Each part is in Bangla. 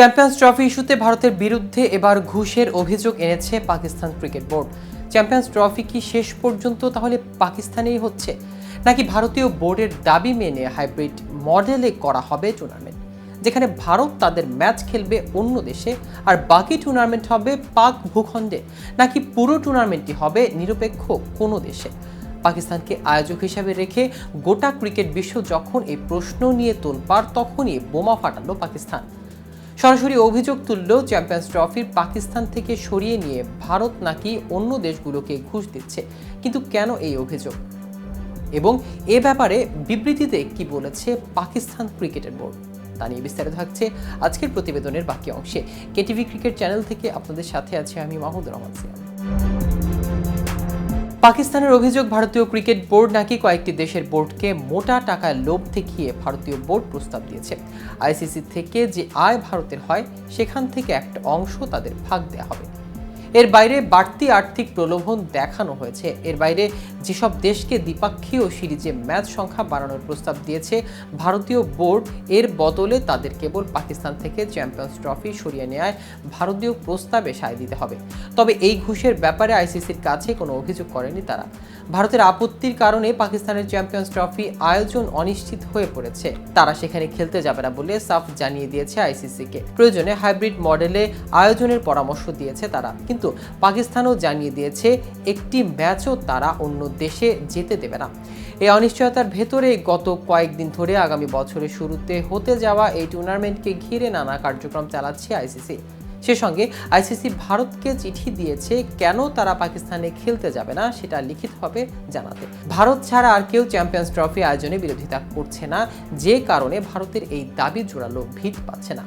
চ্যাম্পিয়ন্স ট্রফি ইস্যুতে ভারতের বিরুদ্ধে এবার ঘুষের অভিযোগ এনেছে Pakistan cricket board. Champions trophy কি শেষ পর্যন্ত তাহলে পাকিস্তানেই হচ্ছে? নাকি ভারতীয় বোর্ডের দাবি মেনে হাইব্রিড মডেলে করা হবে টুর্নামেন্ট যেখানে ভারত তাদের ম্যাচ খেলবে অন্য দেশে আর বাকি টুর্নামেন্ট হবে পাক ভূখণ্ডে। নাকি পুরো টুর্নামেন্টটি হবে নিরপেক্ষ কোনো দেশে? পাকিস্তানকে আয়োজক হিসাবে রেখে গোটা ক্রিকেট বিশ্ব যখন এই প্রশ্ন নিয়ে তোলপাড়, তখনই বোমা ফাটালো পাকিস্তান। সরাসরি অভিযোগ তুলল চ্যাম্পিয়ন্স ট্রফির পাকিস্তান থেকে সরিয়ে নিয়ে ভারত নাকি অন্য দেশগুলোকে ঘুষ দিচ্ছে। কিন্তু কেন এই অভিযোগ? এবং এ ব্যাপারে বিবৃতিতে কি বলেছে পাকিস্তান ক্রিকেটের বোর্ড? তা নিয়ে বিস্তারিত থাকছে আজকের প্রতিবেদনের বাকি অংশে। কেটিভি ক্রিকেট চ্যানেল থেকে আপনাদের সাথে আছি আমি মাহমুদ রহমান সিয়াম। পাকিস্তানের অভিযোগ, ভারতীয় ক্রিকেট বোর্ড নাকি কয়েকটি দেশের বোর্ডকে মোটা টাকায় লোভ দেখিয়ে ভারতীয় বোর্ড প্রস্তাব দিয়েছে। আইসিসি থেকে যে আয় ভারতের হয়, সেখান থেকে একটা অংশ তাদের ভাগ দেওয়া হবে। এর বাইরে বাড়তি আর্থিক প্রলোভন দেখানো হয়েছে। এর বাইরে যেসব দেশকে দ্বিপাক্ষীয় সিরিজে ম্যাচ সংখ্যা বাড়ানোর প্রস্তাব দিয়েছে, ভারতীয় বোর্ড এর বদলে তাদের কেবল পাকিস্তান থেকে চ্যাম্পিয়ন্স ট্রফি সরিয়ে নেয় ভারতীয় প্রস্তাবে সায় দিতে হবে। তবে এই ঘুষের ব্যাপারে আইসিসির কাছে কোনো অভিযোগ করেনি তারা। ভারতের আপত্তির কারণে পাকিস্তানের চ্যাম্পিয়ন্স ট্রফি আয়োজন অনিশ্চিত হয়ে পড়েছে। তারা সেখানে খেলতে যাবে না বলে সাফ জানিয়ে দিয়েছে আইসিসিকে। প্রয়োজনে হাইব্রিড মডেলে আয়োজনের পরামর্শ দিয়েছে তারা। কিন্তু পাকিস্তানও জানিয়ে দিয়েছে, একটি ম্যাচও তারা অন্য দেশে যেতে দেবে না। এই অনিশ্চয়তার ভেতরে গত কয়েকদিন ধরে আগামী বছরের শুরুতে হতে যাওয়া এই টুর্নামেন্টকে ঘিরে নানা কার্যক্রম চালাচ্ছে আইসিসি। সে সঙ্গে আইসিসি ভারতকে চিঠি দিয়েছে, কেন তারা পাকিস্তানে খেলতে যাবে না সেটা লিখিতভাবে জানাতে। ভারত ছাড়া আর কেউ চ্যাম্পিয়ন্স ট্রফি আয়োজনে বিরোধিতা করছে না, যে কারণে ভারতের এই দাবি জোরালো ভিত পাচ্ছে না।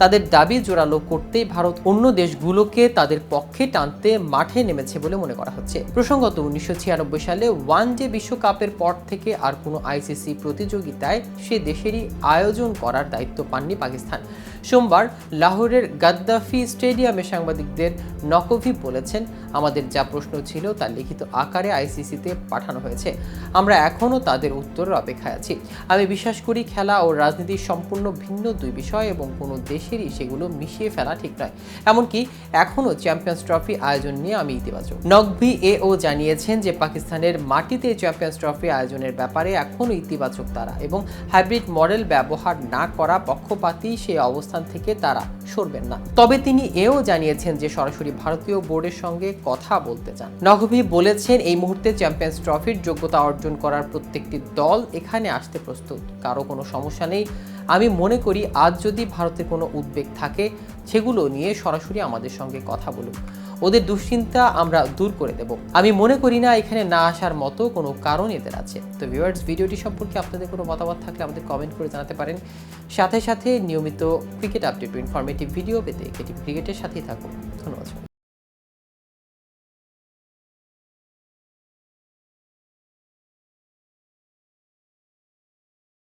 তাদের দাবি জোরালো করতেই ভারত অন্য দেশগুলোকে তাদের পক্ষে টানতে মাঠে নেমেছে বলে মনে করা হচ্ছে। প্রসঙ্গত উনিশশো ছিয়ানব্বই সালে ওয়ান ডে বিশ্বকাপের পর থেকে আর কোনো আইসিসি প্রতিযোগিতায় সে দেশেরই আয়োজন করার দায়িত্ব পাননি পাকিস্তান। সোমবার লাহোরের গাদ্দাফি স্টেডিয়ামে সাংবাদিকদের নকভি বলেছেন, আমাদের যা প্রশ্ন ছিল তা লিখিত আকারে আইসিসিতে পাঠানো হয়েছে। আমরা এখনও তাদের উত্তরের অপেক্ষায় আছি। আমি বিশ্বাস করি খেলা ও রাজনীতি সম্পূর্ণ ভিন্ন দুই বিষয় এবং কোনো দেশেরই সেগুলো মিশিয়ে ফেলা ঠিক নয়। এমনকি এখনও চ্যাম্পিয়ন্স ট্রফি আয়োজন নিয়ে আমি ইতিবাচক। নকভি এও জানিয়েছেন যে পাকিস্তানের মাটিতে চ্যাম্পিয়ন্স ট্রফি আয়োজনের ব্যাপারে এখনও ইতিবাচক তারা এবং হাইব্রিড মডেল ব্যবহার না করা পক্ষপাতী সেই অবস্থান থেকে তারা সরবেন না। তবে তিনি এও জানিয়েছেন যে সরাসরি ভারতীয় বোর্ডের সঙ্গে কথা বলতে চান। নকভি বলেছেন, এই মুহূর্তে চ্যাম্পিয়ন্স ট্রফির যোগ্যতা অর্জন করার প্রত্যেকটি দল এখানে আসতে প্রস্তুত। কারও কোনো সমস্যা নেই। আমি মনে করি, আজ যদি ভারতের কোনো উদ্বেগ থাকে, সেগুলো নিয়ে সরাসরি আমাদের সঙ্গে কথা বলুন ওদের দুশ্চিন্তা আমরা দূর করে দেব। আমি মনে করি না এখানে না আসার মতো কোনো কারণ এদের আছে। তো ভিউয়ার্স ভিডিওটি সম্পর্কে আপনাদের কোনো মতামত থাকলে আমাদের কমেন্ট করে জানাতে পারেন। সাথে সাথে নিয়মিত ক্রিকেট আপডেট ইনফরমেটিভ ভিডিও পেতে এটি ক্রিকেটের সাথেই থাকুন। ধন্যবাদ